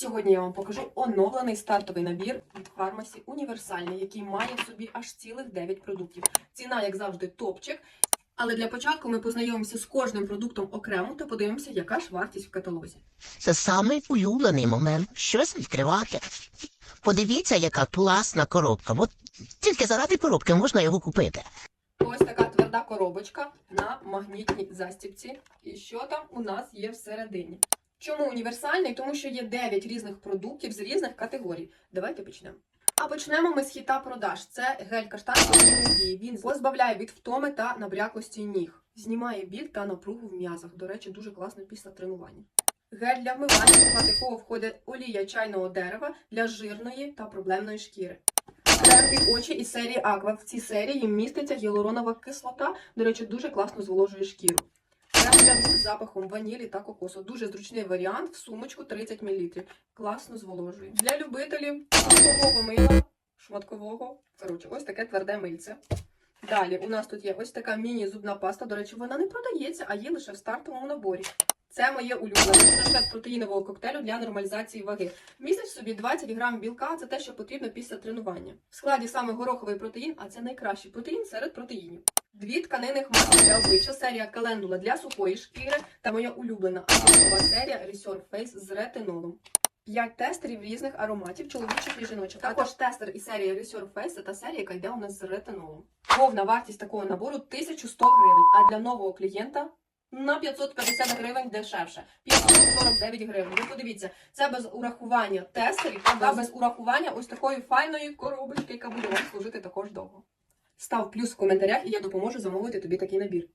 Сьогодні я вам покажу оновлений стартовий набір від фармасі універсальний, який має в собі аж цілих 9 продуктів. Ціна, як завжди, топчик. Але для початку ми познайомимося з кожним продуктом окремо та подивимося, яка ж вартість в каталозі. Це самий улюблений момент щось відкривати. Подивіться, яка класна коробка. От тільки заради коробки можна його купити. Ось така тверда коробочка на магнітній застібці. І що там у нас є всередині? Чому універсальний? Тому що є 9 різних продуктів з різних категорій. Давайте почнемо. А почнемо ми з хіта продаж. Це гель каштан дії. Він позбавляє від втоми та набряклості ніг, знімає біль та напругу в м'язах. До речі, дуже класно після тренування. Гель для вмивання, склад якого входить олія чайного дерева для жирної та проблемної шкіри. Крем очі із серії Аква. В цій серії міститься гіалуронова кислота. До речі, дуже класно зволожує шкіру. Для з запахом ванілі та кокосу. Дуже зручний варіант в сумочку 30 мл. Класно зволожує. Для любителів шматкового мила, шматкового. Коротше, ось таке тверде мильце. Далі у нас тут є ось така міні-зубна паста. До речі, вона не продається, а є лише в стартовому наборі. Це моє улюблене рецепт протеїнового коктейлю для нормалізації ваги. Містить в собі 20 грам білка, це те, що потрібно після тренування. В складі саме гороховий протеїн, а це найкращий протеїн серед протеїнів. Дві тканинних маски для обличчя, серія календула для сухої шкіри та моя улюблена авторова серія Reserve Face з ретинолом. П'ять тестерів різних ароматів, чоловічих і жіночих. Також тестер і серія Reserve Face це та серія, яка йде у нас з ретинолом. Повна вартість такого набору 1100 гривень, а для нового клієнта на 550 гривень дешевше. 549 гривень. Ви подивіться, це без урахування тестерів та без урахування ось такої файної коробочки, яка буде вам служити також довго. Став плюс в коментарях, і я допоможу замовити тобі такий набір.